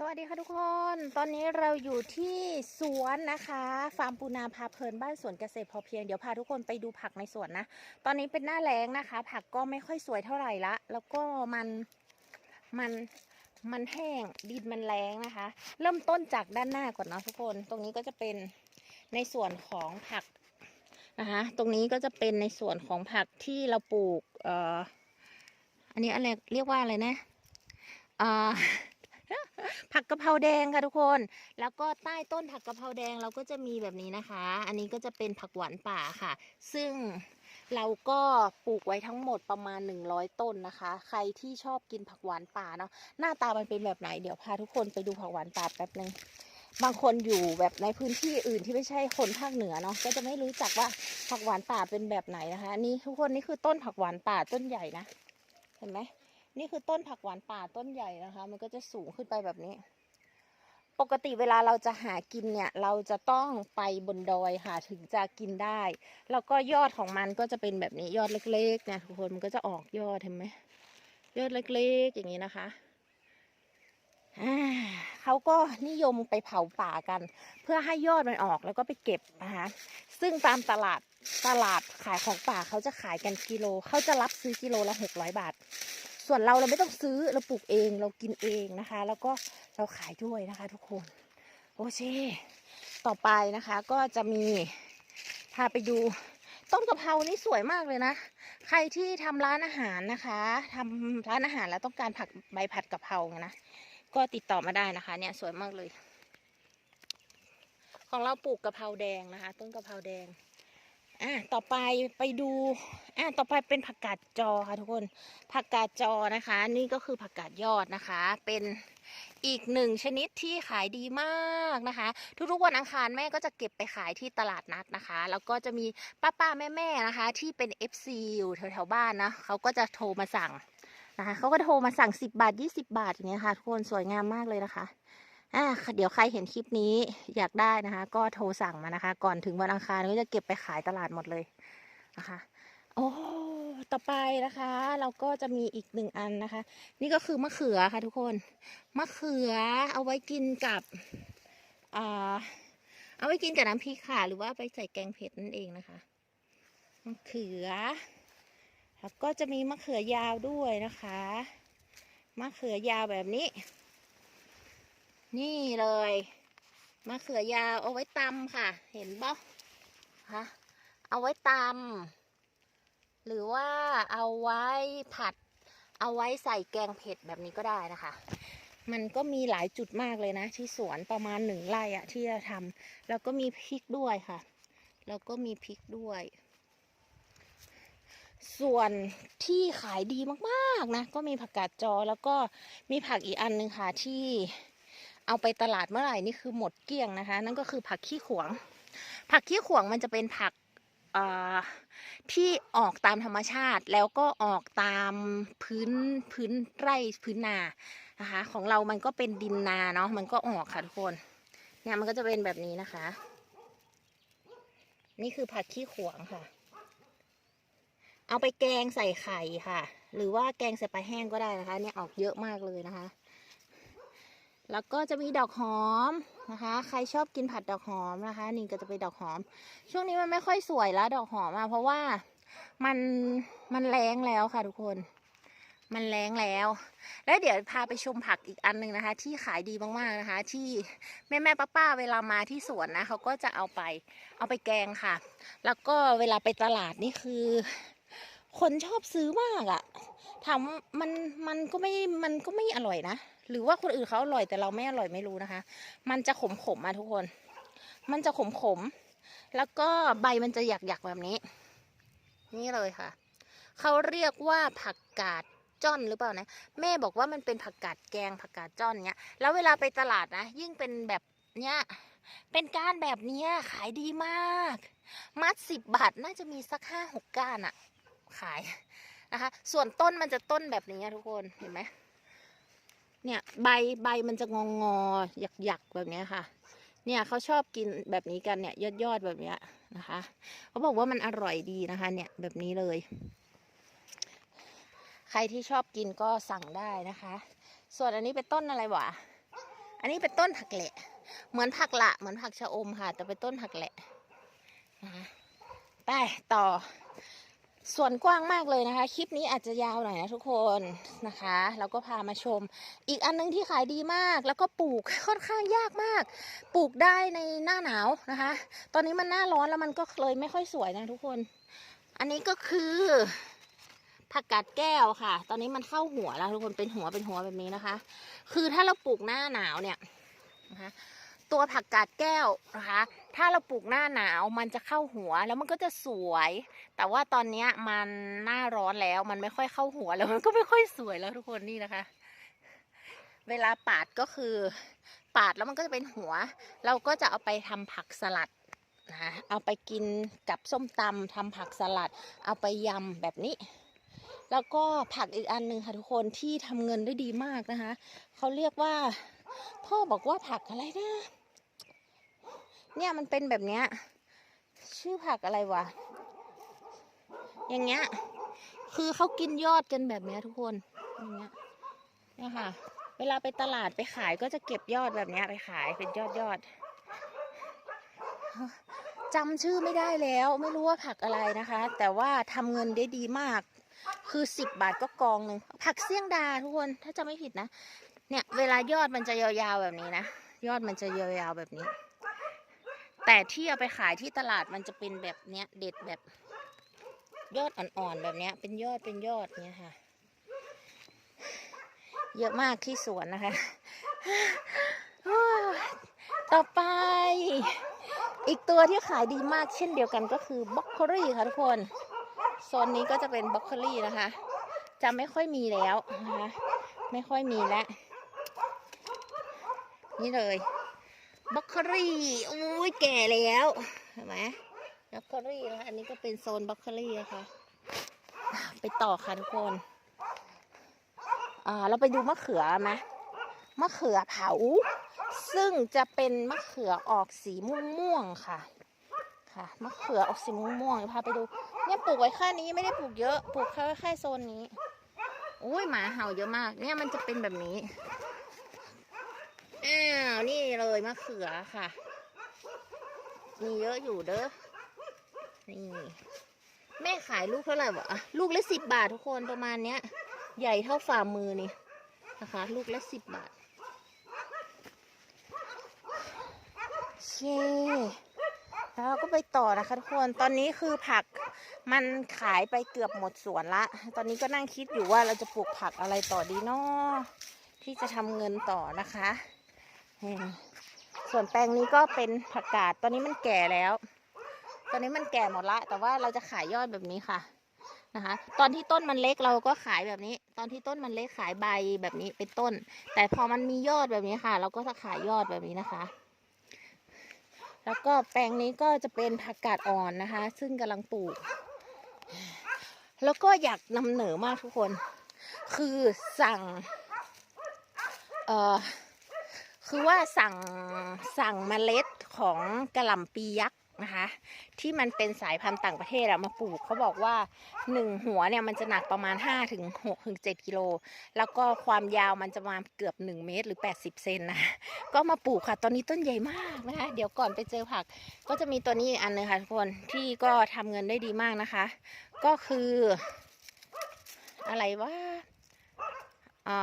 สวัสดีค่ะทุกคน ตอนนี้เราอยู่ที่สวนนะคะ ฟาร์มปูนาพาเพลินบ้านสวนเกษตรพอเพียง เดี๋ยวพาทุกคนไปดูผักในสวนนะ ตอนนี้เป็นหน้าแล้งนะคะ ผักก็ไม่ค่อยสวยเท่าไหร่ละ แล้วก็มัน มัน มันแห้ง ดินมันแรงนะคะ เริ่มต้นจากด้านหน้าก่อนเนาะทุกคน ตรงนี้ก็จะเป็นในส่วนของผักนะคะ ตรงนี้ก็จะเป็นในส่วนของผักที่เราปลูก เอ่อ อันนี้อะไร เรียกว่าอะไรนะอ่า ผักกะเพราแดงค่ะทุกคน แล้วก็ใต้ต้นผักกะเพราแดงเราก็จะมีแบบนี้นะคะ อันนี้ก็จะเป็นผักหวานป่าค่ะ ซึ่งเราก็ปลูกไว้ทั้งหมดประมาณ 100 ต้นนะคะ ใครที่ชอบกินผักหวานป่าเนาะ หน้าตามันเป็นแบบไหน เดี๋ยวพาทุกคนไปดูผักหวานป่าแป๊บนึง บางคนอยู่แบบในพื้นที่อื่นที่ไม่ใช่คนภาคเหนือเนาะ ก็จะไม่รู้จักว่าผักหวานป่าเป็นแบบไหนนะคะ นี่ทุกคนนี่คือต้นผักหวานป่าต้นใหญ่นะ เห็นไหม นี่คือต้นผักหวานป่าต้นใหญ่นะคะ มันก็จะสูงขึ้นไปแบบนี้ ปกติเวลาเราจะหากินเนี่ย เราจะต้องไปบนดอยค่ะถึงจะกินได้ แล้วก็ยอดของมันก็จะเป็นแบบนี้ยอดเล็กๆเนี่ยทุกคนมันก็จะออกยอดเห็นไหมยอดเล็กๆอย่างนี้นะคะเขาก็นิยมไปเผาป่ากัน เพื่อให้ยอดมันออกแล้วก็ไปเก็บนะคะซึ่งตามตลาดตลาดขายของป่าเขาจะขายกันกิโลเขาจะรับซื้อกิโลละหกร้อยบาท ส่วนเราเราไม่ต้องซื้อเราปลูกเองเรากินเองนะคะ แล้วก็เราขายด้วยนะคะ ทุกคน โอเค ต่อไปนะคะ ก็จะมีพาไปดู ต้นกะเพรานี่สวยมากเลยนะ ใครที่ทำร้านอาหารนะคะทำร้านอาหารแล้วต้องการผักใบผัดกะเพราไงนะก็ติดต่อมาได้นะคะ เนี่ยสวยมากเลย ของเราปลูกกะเพราแดงนะคะ ต้นกะเพราแดง อะต่อไปไปดูอะต่อไปเป็นผักกาดจอค่ะทุกคน ผักกาดจอนะคะ นี่ก็คือผักกาดยอดนะคะ เป็นอีกหนึ่งชนิดที่ขายดีมากนะคะ ทุกๆวันอังคารแม่ก็จะเก็บไปขายที่ตลาดนัดนะคะ แล้วก็จะมีป้าป้าแม่แม่ๆนะคะ ที่เป็น FC อยู่แถวๆบ้านนะเขาก็จะโทรมาสั่งนะคะเขาก็โทรมาสั่ง 10 บาท 20 บาทอย่างเงี้ยค่ะทุกคนสวยงามมากเลยนะคะ อ่าเดี๋ยวใครเห็นคลิปนี้อยากได้นะคะ ก็โทรสั่งมานะคะ ก่อนถึงวันอังคารก็จะเก็บไปขายตลาดหมดเลยนะคะโอ้ต่อไปนะคะ เราก็จะมีอีกหนึ่งอันนะคะ นี่ก็คือมะเขือค่ะทุกคน มะเขือเอาไว้กินกับอ่าเอาไว้กินกับน้ำพริกค่ะ หรือว่าไปใส่แกงเผ็ดนั่นเองนะคะ มะเขือ แล้วก็จะมีมะเขือยาวด้วยนะคะ มะเขือยาวแบบนี้ นี่เลยมะเขือยาวเอาไว้ตำค่ะ เห็นบ่คะเอาไว้ตำหรือว่าเอาไว้ผัด เอาไว้ใส่แกงเผ็ดแบบนี้ก็ได้นะคะ มันก็มีหลายจุดมากเลยนะ ที่สวนประมาณหนึ่งไร่อะที่จะทำแล้วก็มีพริกด้วยค่ะ แล้วก็มีพริกด้วย ส่วนที่ขายดีมากๆนะ ก็มีผักกาดจอแล้วก็มีผักอีกอันหนึ่งค่ะที่ เอาไปตลาดเมื่อไหร่นี่คือหมดเกลี้ยงนะคะ นั่นก็คือผักขี้ขวง ผักขี้ขวงมันจะเป็นผักที่ออกตามธรรมชาติแล้วก็ออกตามพื้นพื้นไร่พื้นนานะคะ ของเรามันก็เป็นดินนาเนาะมันก็ออกค่ะทุกคนเนี่ยมันก็จะเป็นแบบนี้นะคะ นี่คือผักขี้ขวงค่ะ เอาไปแกงใส่ไข่ค่ะ หรือว่าแกงใส่ปลาแห้งก็ได้นะคะ เนี่ยออกเยอะมากเลยนะคะ แล้วก็จะมีดอกหอมนะคะ ใครชอบกินผัดดอกหอมนะคะ นี่ก็จะเป็นดอกหอม ช่วงนี้มันไม่ค่อยสวยแล้วดอกหอมอะเพราะว่ามันมันแรงแล้วค่ะทุกคน มันแรงแล้ว แล้วเดี๋ยวพาไปชมผักอีกอันหนึ่งนะคะ ที่ขายดีมากๆนะคะ ที่แม่แม่ป้าป้าๆเวลามาที่สวนนะเขาก็จะเอาไปเอาไปแกงค่ะ แล้วก็เวลาไปตลาดนี่คือ คนชอบซื้อมากอะถามมันมันก็ไม่มันก็ไม่อร่อยนะ หรือว่าคนอื่นเขาอร่อยแต่เราไม่อร่อยไม่รู้นะคะ มันจะขมขมๆอะทุกคน มันจะขมขมๆแล้วก็ใบมันจะหยักหยักๆแบบนี้ นี่เลยค่ะ เขาเรียกว่าผักกาดจ้อนหรือเปล่านะ แม่บอกว่ามันเป็นผักกาดแกงผักกาดจ้อนเนี้ย แล้วเวลาไปตลาดนะ ยิ่งเป็นแบบเนี้ย เป็นก้านแบบเนี้ยขายดีมาก มัดสิบบาทน่าจะมีสักห้าหกก้านอะขายนะคะ ส่วนต้นมันจะต้นแบบนี้ทุกคน เห็นไหม เนี่ยใบใบมันจะงองงอหยักหยักแบบนี้ค่ะ เนี่ยเขาชอบกินแบบนี้กันเนี่ย ยอดยอดแบบนี้นะคะเขาบอกว่ามันอร่อยดีนะคะ เนี่ยแบบนี้เลย ใครที่ชอบกินก็สั่งได้นะคะ ส่วนอันนี้เป็นต้นอะไรวะอันนี้เป็นต้นผักแหละ เหมือนผักละเหมือนผักชะอมค่ะ แต่เป็นต้นผักแหละนะคะไปต่อ ส่วนกว้างมากเลยนะคะ คลิปนี้อาจจะยาวหน่อยนะทุกคนนะคะแล้วก็พามาชม อีกอันนึงที่ขายดีมาก แล้วก็ปลูกค่อนข้างยากมาก ปลูกได้ในหน้าหนาวนะคะ ตอนนี้มันหน้าร้อนแล้วมันก็เลยไม่ค่อยสวยนะทุกคน อันนี้ก็คือผักกาดแก้วค่ะ ตอนนี้มันเข้าหัวแล้วทุกคนเป็นหัวเป็นหัวแบบนี้นะคะ คือถ้าเราปลูกหน้าหนาวเนี่ยนะคะตัวผักกาดแก้วนะคะ ถ้าเราปลูกหน้าหนาวมันจะเข้าหัวแล้วมันก็จะสวย แต่ว่าตอนเนี้ยมันหน้าร้อนแล้วมันไม่ค่อยเข้าหัวแล้วมันก็ไม่ค่อยสวยแล้วทุกคนนี่นะคะ เวลาปาดก็คือ ปาดแล้วมันก็จะเป็นหัว เราก็จะเอาไปทำผักสลัดนะคะเอาไปกินกับส้มตำทำผักสลัด เอาไปยำแบบนี้ แล้วก็ผักอีกอันหนึ่งค่ะทุกคนที่ทำเงินได้ดีมากนะคะเขาเรียกว่า พ่อบอกว่าผักอะไรนะเนี่ยมันเป็นแบบเนี้ยชื่อผักอะไรวะ อย่างเงี้ย คือเขากินยอดกันแบบเนี้ยทุกคน อย่างเงี้ยเนี่ยค่ะ เวลาไปตลาดไปขายก็จะเก็บยอดแบบเนี้ยไปขายเป็นยอดยอดจำชื่อไม่ได้แล้วไม่รู้ว่าผักอะไรนะคะ แต่ว่าทำเงินได้ดีมาก คือสิบบาทก็กองหนึ่งผักเสี่ยงดาทุกคนถ้าจะไม่ผิดนะ เนี่ย เวลายอดมันจะยาวๆแบบนี้นะ ยอดมันจะยาวๆแบบนี้ แต่ที่เอาไปขายที่ตลาดมันจะเป็นแบบเนี้ยเด็ดแบบ ยอดอ่อนๆแบบนี้เป็นยอดเป็นยอดเนี่ยค่ะ เยอะมากที่สวนนะคะต่อไป อีกตัวที่ขายดีมากเช่นเดียวกันก็คือบล็อกโคลี่ค่ะทุกคนโซนนี้ก็จะเป็นบล็อกโคลี่นะคะ จะไม่ค่อยมีแล้วนะคะไม่ค่อยมีแล้ว นี่เลยบล็อกโคลี่อุ้ยแก่แล้วเห็นไหม บล็อกโคลี่นะคะอันนี้ก็เป็นโซนบล็อกโคลี่นะคะไปต่อค่ะทุกคนอ่าเราไปดูมะเขือไหมมะเขือเผาซึ่งจะเป็นมะเขือออกสีม่วงๆค่ะค่ะมะเขือออกสีม่วงๆพาไปดู เนี่ยปลูกไว้แค่นี้ไม่ได้ปลูกเยอะปลูกแค่แค่โซนนี้อุ้ยหมาเห่าเยอะมาก เนี่ยมันจะเป็นแบบนี้อ้าวนี่เลยมะเขือค่ะ มีเยอะอยู่เด้อ นี่แม่ขายลูกเท่าไหร่วะลูกละสิบบาททุกคนประมาณเนี้ย ใหญ่เท่าฝ่ามือนี่นะคะ ลูกละสิบบาทเช่แล้วเราก็ไปต่อนะคะทุกคนตอนนี้คือผักมันขายไปเกือบหมดสวนละ ตอนนี้ก็นั่งคิดอยู่ว่าเราจะปลูกผักอะไรต่อดีนาะที่จะทำเงินต่อนะคะส่วนแปลงนี้ก็เป็นผักกาดตอนนี้มันแก่แล้ว ตอนนี้มันแก่หมดละ แต่ว่าเราจะขายยอดแบบนี้ค่ะนะคะ ตอนที่ต้นมันเล็กเราก็ขายแบบนี้ ตอนที่ต้นมันเล็กขายใบแบบนี้เป็นต้น แต่พอมันมียอดแบบนี้ค่ะ เราก็จะขายยอดแบบนี้นะคะ แล้วก็แปลงนี้ก็จะเป็นผักกาดอ่อนนะคะ ซึ่งกำลังปลูก แล้วก็อยากนำเหนอมากทุกคน คือสั่ง เอ่อคือว่าสั่งสั่งเมล็ดของกระหล่ำปียักษ์ นะคะ ที่มันเป็นสายพันธุ์ต่างประเทศอะมาปลูกเขาบอกว่าหนึ่งหัวเนี่ยมันจะหนักประมาณ 5 ถึง6ถึง7กิโลแล้วก็ความยาวมันจะประมาณเกือบ 1 เมตรหรือ 80 เซนนะก็มาปลูกค่ะ ตอนนี้ต้นใหญ่มากนะคะ เดี๋ยวก่อนไปเจอผัก ก็จะมีตัวนี้อีกอันนึงค่ะทุกคนที่ก็ทำเงินได้ดีมากนะคะ ก็คือ อะไรว่าอ่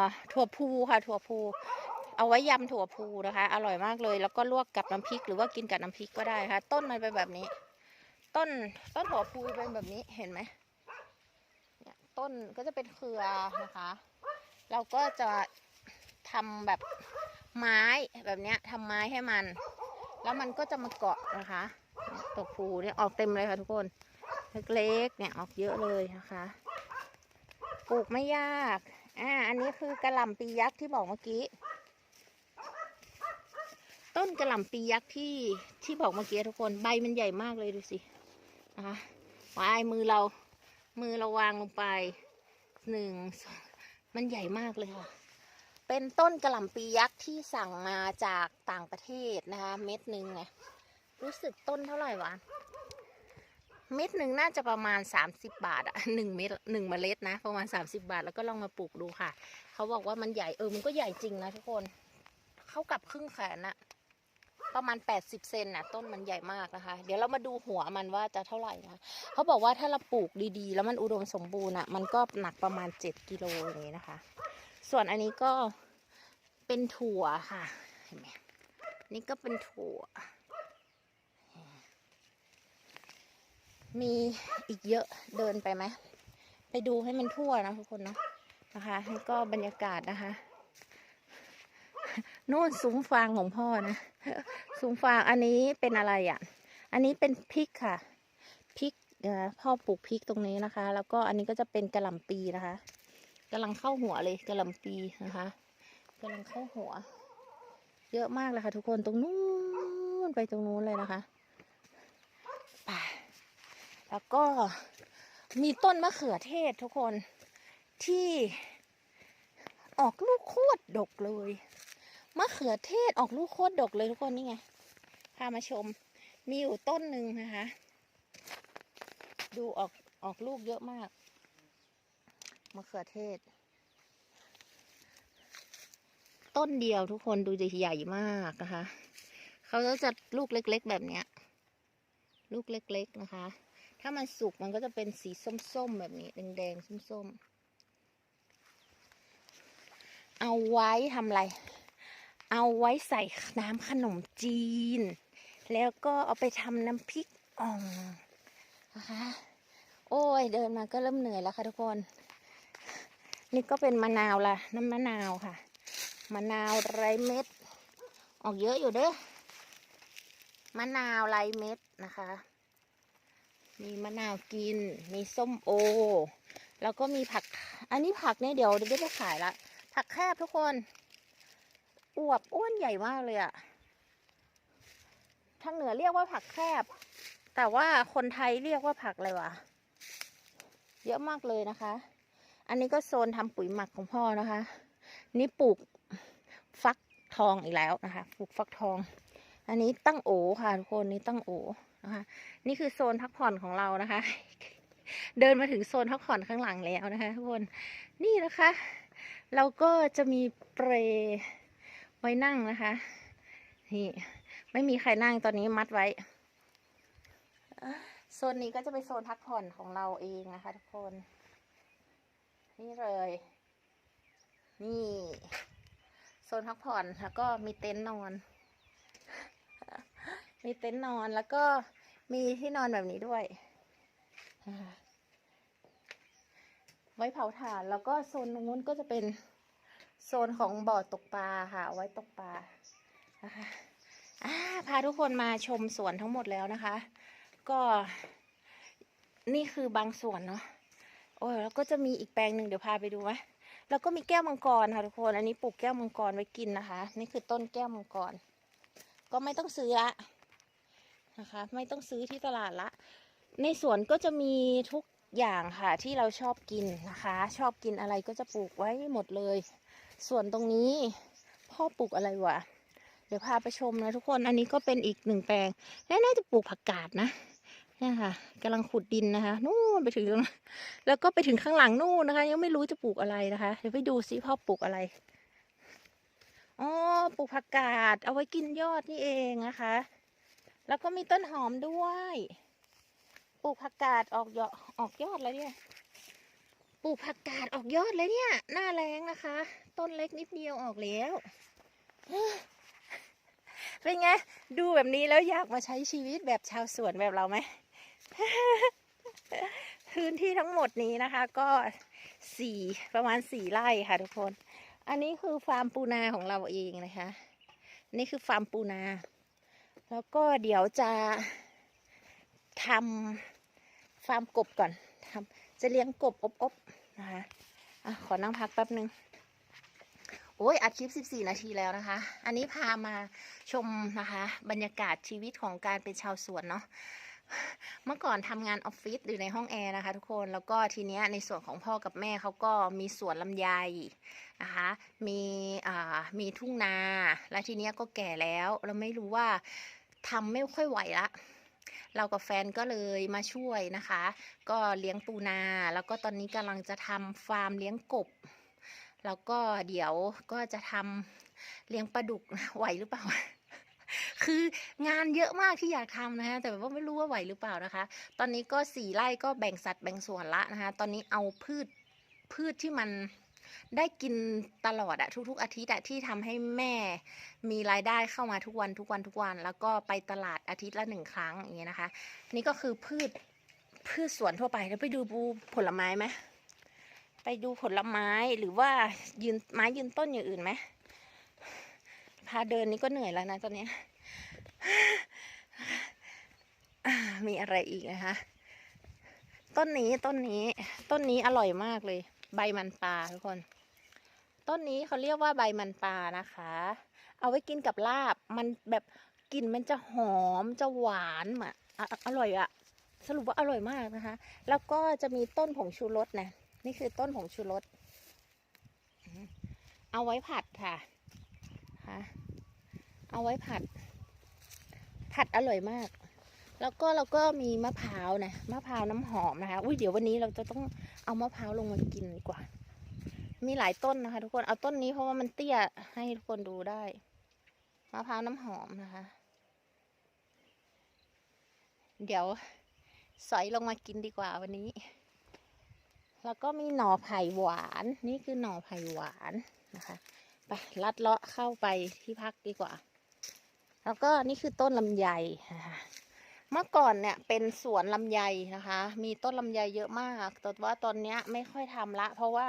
าถั่วพูค่ะถั่วพู เอาไว้ยำถั่วพูนะคะ อร่อยมากเลย แล้วก็ลวกกับน้ำพริกหรือว่ากินกับน้ำพริกก็ได้ค่ะ ต้นมันเป็นแบบนี้ ต้นต้นถั่วพูเป็นแบบนี้เห็นไหมเนี่ยต้นก็จะเป็นเครือนะคะ เราก็จะทำแบบไม้แบบเนี้ยทำไม้ให้มัน แล้วมันก็จะมาเกาะนะคะเนี่ยถั่วพูเนี่ยออกเต็มเลยค่ะทุกคนเล็กๆเนี่ยออกเยอะเลยนะคะปลูกไม่ยาก อ่า อันนี้คือกระหล่ำปียักษ์ที่บอกเมื่อกี้ ต้นกระหล่ำปียักษ์ที่ที่บอกเมื่อกี้ทุกคนใบมันใหญ่มากเลยดูสินะคะวายมือเรา มือเราวางลงไปหนึ่งสองมันใหญ่มากเลยค่ะ เป็นต้นกระหล่ำปียักษ์ที่สั่งมาจากต่างประเทศนะคะ เม็ดหนึ่งเนี่ยรู้สึกต้นเท่าไหร่วะเม็ดหนึ่งน่าจะประมาณ 30 บาทอะหนึ่งเม็ดหนึ่งเมล็ดนะ ประมาณ 30 บาทแล้วก็ลองมาปลูกดูค่ะ เขาบอกว่ามันใหญ่เออมันก็ใหญ่จริงนะทุกคน เข้ากับครึ่งแขนอะ ประมาณ 80 เซนน่ะต้นมันใหญ่มากนะคะ เดี๋ยวเรามาดูหัวมันว่าจะเท่าไหร่นะเขาบอกว่าถ้าเราปลูกดีๆ แล้วมันอุดมสมบูรณ์อะมันก็หนักประมาณ 7 กิโลอย่างนี้นะคะ ส่วนอันนี้ก็เป็นถั่วค่ะเห็นไหมนี่ก็เป็นถั่ว มีอีกเยอะเดินไปไหมไปดูให้มันทั่วนะทุกคนเนาะนะคะนี่ก็บรรยากาศนะคะ นู่นซุ้มฟางของพ่อนะซุ้มฟางอันนี้เป็นอะไรอะ อันนี้เป็นพริกค่ะพริกพ่อปลูกพริกตรงนี้นะคะ แล้วก็อันนี้ก็จะเป็นกระหล่ำปีนะคะกำลังเข้าหัวเลยกระหล่ำปีนะคะกำลังเข้าหัว เยอะมากเลยค่ะ ทุกคนตรงนู้นไปตรงนู้นเลยนะคะไปแล้วก็มีต้นมะเขือเทศทุกคนที่ออกลูกโคตรดกเลย มะเขือเทศออกลูกโคตรดกเลยทุกคนนี่ไง พามาชม มีอยู่ต้นหนึ่งนะคะ ดูออกออกลูกเยอะมาก มะเขือเทศ ต้นเดียวทุกคนดูจะใหญ่มากนะคะ เขาก็จะลูกเล็ก ๆ แบบเนี้ย ลูกเล็ก ๆ นะคะ ถ้ามันสุกมันก็จะเป็นสีส้ม ๆ แบบนี้ แดง ๆ ส้ม ๆ เอาไว้ทำอะไร เอาไว้ใส่น้ำขนมจีน แล้วก็เอาไปทำน้ำพริกอ่องนะคะ โอ้ยเดินมาก็เริ่มเหนื่อยแล้วค่ะทุกคน นี่ก็เป็นมะนาวละน้ำมะนาวค่ะ มะนาวไรเม็ด ออกเยอะอยู่เด้อมะนาวไรเม็ดนะคะ มีมะนาวกิน มีส้มโอ แล้วก็มีผัก อันนี้ผักเนี่ยเดี๋ยวเดี๋ยวได้ไปขายละ ผักแคบทุกคน อวบอ้วนใหญ่มากเลยอะทางเหนือเรียกว่าผักแคบ แต่ว่าคนไทยเรียกว่าผักอะไรวะ เยอะมากเลยนะคะ อันนี้ก็โซนทำปุ๋ยหมักของพ่อนะคะ นี่ปลูกฟักทองอีกแล้วนะคะ ปลูกฟักทอง อันนี้ตั้งโอค่ะทุกคนนี่ตั้งโอนะคะ นี่คือโซนพักผ่อนของเรานะคะ เดินมาถึงโซนพักผ่อนข้างหลังแล้วนะคะทุกคน นี่นะคะ เราก็จะมีเปร ไว้นั่งนะคะนี่ไม่มีใครนั่งตอนนี้มัดไว้โซนนี้ก็จะเป็นโซนพักผ่อนของเราเองนะคะ ทุกคน นี่เลย นี่โซนพักผ่อนแล้วก็มีเต็นท์นอน มีเต็นท์นอนแล้วก็มีที่นอนแบบนี้ด้วยไว้เผาถ่านแล้วก็โซนนู้นก็จะเป็น โซนของบ่อตกปลาค่ะเอาไว้ตกปลานะคะพาทุกคนมาชมสวนทั้งหมดแล้วนะคะ ก็นี่คือบางส่วนเนาะโอ้ยแล้วก็จะมีอีกแปลงหนึ่งเดี๋ยวพาไปดูไหมแล้วก็มีแก้วมังกรค่ะทุกคนอันนี้ปลูกแก้วมังกรไว้กินนะคะ นี่คือต้นแก้วมังกร ก็ไม่ต้องซื้อละนะคะ ไม่ต้องซื้อที่ตลาดละ ในสวนก็จะมีทุกอย่างค่ะที่เราชอบกินนะคะ ชอบกินอะไรก็จะปลูกไว้หมดเลย ส่วนตรงนี้พ่อปลูกอะไรวะ เดี๋ยวพาไปชมนะทุกคน อันนี้ก็เป็นอีกหนึ่งแปลงแน่าจะปลูกผักกาดนะเนี่ยค่ะกำลังขุดดินนะคะนู่นไปถึงตรงนั้นแล้วก็ไปถึงข้างหลังนู่นนะคะ ยังไม่รู้จะปลูกอะไรนะคะ เดี๋ยวไปดูซิพ่อปลูกอะไรอ๋อปลูกผักกาดเอาไว้กินยอดนี่เองนะคะ แล้วก็มีต้นหอมด้วย ปลูกผักกาดออกยอดออกยอดแล้วเนี่ย ปลูกผักกาดออกยอดเลยเนี่ย หน้าแรงนะคะ ต้นเล็กนิดเดียวออกแล้ว เป็นไง ดูแบบนี้แล้วอยากมาใช้ชีวิตแบบชาวสวนแบบเราไหม พื้นที่ทั้งหมดนี้นะคะ ก็สี่ประมาณสี่ไร่ค่ะทุกคน อันนี้คือฟาร์มปูนาของเราเองนะคะ นี่คือฟาร์มปูนา แล้วก็เดี๋ยวจะทำฟาร์มกบก่อนทำ จะเลี้ยงกบอบๆนะคะอะขอนั่งพักแป๊บนึง โอ้ยอัดคลิป 14 นาทีแล้วนะคะ อันนี้พามาชมนะคะ บรรยากาศชีวิตของการเป็นชาวสวนเนาะเมื่อก่อนทำงานออฟฟิศอยู่ในห้องแอร์นะคะทุกคนแล้วก็ทีเนี้ยในส่วนของพ่อกับแม่เขาก็มีสวนลำไยนะคะมีอ่ามีทุ่งนา และทีเนี้ยก็แก่แล้ว เราไม่รู้ว่าทำไม่ค่อยไหวละ เรากับแฟนก็เลยมาช่วยนะคะ ก็เลี้ยงปูนา แล้วก็ตอนนี้กำลังจะทำฟาร์มเลี้ยงกบ แล้วก็เดี๋ยวก็จะทำเลี้ยงปลาดุกไหวหรือเปล่าคืองานเยอะมากที่อยากทำนะคะแต่ว่าไม่รู้ว่าไหวหรือเปล่านะคะ ตอนนี้ก็สี่ไร่ก็แบ่งสัดแบ่งส่วนละนะคะ ตอนนี้เอาพืชพืชที่มัน ได้กินตลอดอะทุก ๆ อาทิตย์อะที่ทำให้แม่มีรายได้เข้ามาทุกวันทุกวันทุกวัน แล้วก็ไปตลาดอาทิตย์ละหนึ่งครั้งอย่างเงี้ยนะคะ นี่ก็คือพืชพืชสวนทั่วไปแล้วไปดูบูผลไม้ไหมไปดูผลไม้หรือว่ายืนไม้ยืนต้นอย่างอื่นไหมพาเดินนี่ก็เหนื่อยแล้วนะตอนนี้มีอะไรอีกนะคะ ต้นนี้ต้นนี้ ต้นนี้อร่อยมากเลย ใบมันปลาทุกคน ต้นนี้เขาเรียกว่าใบมันปลานะคะ เอาไว้กินกับลาบ มันแบบกลิ่นมันจะหอมจะหวานอะอร่อยอะสรุปว่าอร่อยมากนะคะ แล้วก็จะมีต้นผงชูรสนะ นี่คือต้นผงชูรส เอาไว้ผัดค่ะค่ะเอาไว้ผัด ผัดอร่อยมาก แล้วก็เราก็มีมะพร้าวนะมะพร้าวน้ำหอมนะคะอุ้ยเดี๋ยววันนี้เราจะต้องเอามะพร้าวลงมากินดีกว่า มีหลายต้นนะคะ ทุกคนเอาต้นนี้เพราะว่ามันเตี้ยให้ทุกคนดูได้มะพร้าวน้ำหอมนะคะ เดี๋ยวสอยลงมากินดีกว่าวันนี้ แล้วก็มีหน่อไผ่หวาน นี่คือหน่อไผ่หวานนะคะไปลัดเลาะเข้าไปที่พักดีกว่า แล้วก็นี่คือต้นลำไยนะคะ เมื่อก่อนเนี่ยเป็นสวนลำไยนะคะ มีต้นลำไยเยอะมาก แต่ว่าตอนนี้ไม่ค่อยทำละ เพราะว่า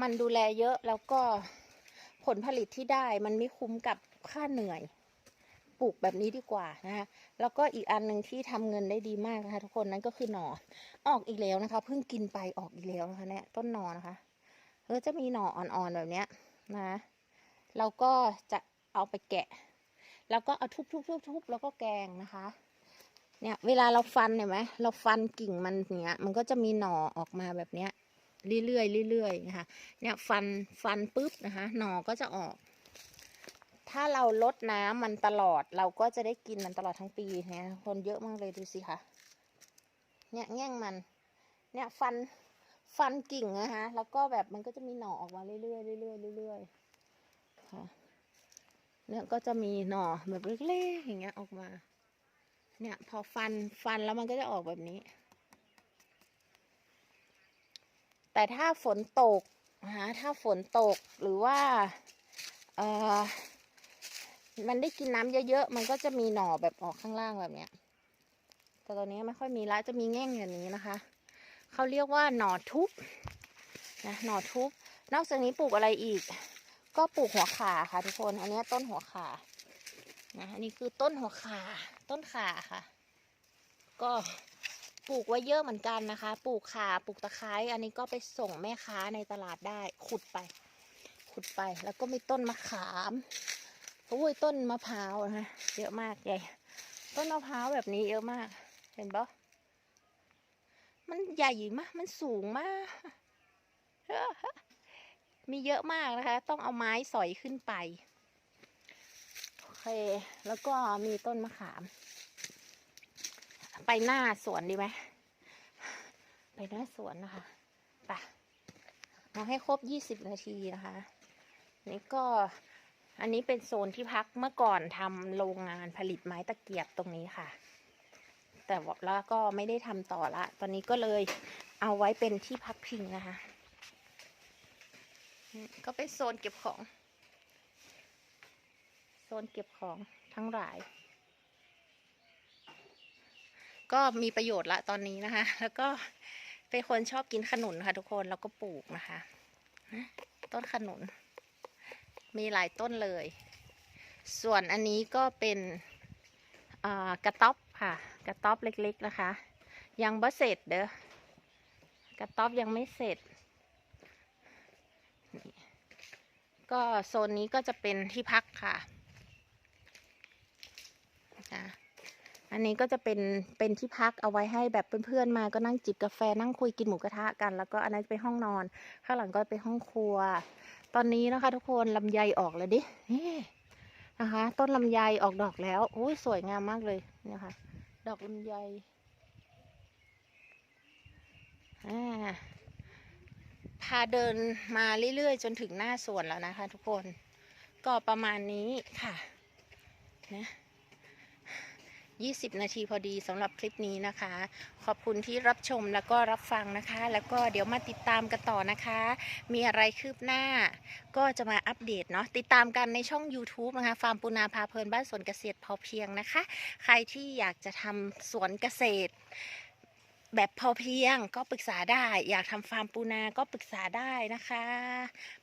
มันดูแลเยอะแล้วก็ผลผลิตที่ได้มันไม่คุ้มกับค่าเหนื่อย ปลูกแบบนี้ดีกว่านะคะ แล้วก็อีกอันหนึ่งที่ทำเงินได้ดีมากนะคะทุกคนนั่นก็คือหนอออกอีกแล้วนะคะเพิ่งกินไปออกอีกแล้วนะคะเนี่ยต้นหนอนะคะเออจะมีหนออ่อนๆแบบเนี้ยนะเราก็จะเอาไปแกะ แล้วก็เอาทุบๆๆๆแล้วก็แกงนะคะ เนี่ย เวลาเราฟันเห็นไหมเราฟันกิ่งมันเนี้ย มันก็จะมีหน่อออกมาแบบเนี้ยเรื่อยๆเรื่อยๆนะคะ เนี่ยฟันฟันปุ๊บนะคะ หน่อก็จะออก ถ้าเราลดน้ำมันตลอด เราก็จะได้กินมันตลอดทั้งปีเนี่ยคนเยอะมากเลยดูสิคะเนี่ยแง่งมัน เนี่ยฟันฟันกิ่งนะคะแล้วก็แบบมันก็จะมีหน่อออกมาเรื่อยๆเรื่อยๆเรื่อยๆค่ะเนี่ยก็จะมีหน่อแบบเล็กๆอย่างเงี้ยออกมา เนี่ย พอฟันฟันแล้วมันก็จะออกแบบนี้ แต่ถ้าฝนตกนะถ้าฝนตกหรือว่าเออมันได้กินน้ำเยอะๆ มันก็จะมีหน่อแบบออกข้างล่างแบบเนี้ย แต่ตอนนี้ไม่ค่อยมีละจะมีแง่งอย่างนี้นะคะ เขาเรียกว่าหน่อทุบนะหน่อทุบ นอกจากนี้ปลูกอะไรอีก ก็ปลูกหัวข่าค่ะทุกคน อันนี้ต้นหัวข่านะ อันนี้คือต้นหัวข่า ต้นขาค่ะ ก็ปลูกไว้เยอะเหมือนกันนะคะ ปลูกขาปลูกตะไคร้ อันนี้ก็ไปส่งแม่ค้าในตลาดได้ ขุดไป ขุดไป แล้วก็มีต้นมะขามโอ้ยต้นมะพร้าวนะคะเยอะมากใหญ่ ต้นมะพร้าวแบบนี้เยอะมาก เห็นปะมันใหญ่มาก มันสูงมาก มีเยอะมากนะคะ ต้องเอาไม้สอยขึ้นไป เค แล้วก็มีต้นมะขาม ไปหน้าสวนดีไหม ไปหน้าสวนนะคะไปเอาให้ครบยี่สิบนาทีนะคะ นี่ก็อันนี้เป็นโซนที่พักเมื่อก่อนทำโรงงานผลิตไม้ตะเกียบตรงนี้ค่ะ แต่แล้วก็ไม่ได้ทำต่อละ ตอนนี้ก็เลยเอาไว้เป็นที่พักพิงนะคะ ก็เป็นโซนเก็บของ โซนเก็บของทั้งหลาย ก็มีประโยชน์ละตอนนี้นะคะ แล้วก็เป็นคนชอบกินขนุนค่ะทุกคนแล้วก็ปลูกนะคะ ต้นขนุน มีหลายต้นเลย ส่วนอันนี้ก็เป็นกระต๊อบค่ะ กระต๊อบเล็กๆนะคะ ยังบ่เสร็จเด้อกระต๊อบยังไม่เสร็จ ก็โซนนี้ก็จะเป็นที่พักค่ะ นะอันนี้ก็จะเป็นเป็นที่พักเอาไว้ให้แบบเพื่อนๆมาก็นั่งจิบกาแฟนั่งคุยกินหมูกระทะกัน แล้วก็อันนั้นเป็นห้องนอน ข้างหลังก็เป็นห้องครัว ตอนนี้นะคะ ทุกคนลำไยออกแล้วดินี่นะคะ ต้นลำไยออกดอกแล้วโอ้ยสวยงามมากเลยนี่ยค่ะดอกลำไยพาเดินมาเรื่อยๆ จนถึงหน้าสวนแล้วนะคะ ทุกคนก็ประมาณนี้ค่ะนะ 20 นาทีพอดีสำหรับคลิปนี้นะคะ ขอบคุณที่รับชมแล้วก็รับฟังนะคะ แล้วก็เดี๋ยวมาติดตามกันต่อนะคะ มีอะไรคืบหน้า ก็จะมาอัปเดตเนาะติดตามกันในช่อง YouTube นะคะฟาร์มปูนาพาเพลินบ้านสวนเกษตรพอเพียงนะคะ ใครที่อยากจะทำสวนเกษตรแบบพอเพียงก็ปรึกษาได้ อยากทำฟาร์มปูนาก็ปรึกษาได้นะคะ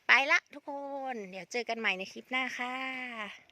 ไปละทุกคน เดี๋ยวเจอกันใหม่ในคลิปหน้าค่ะ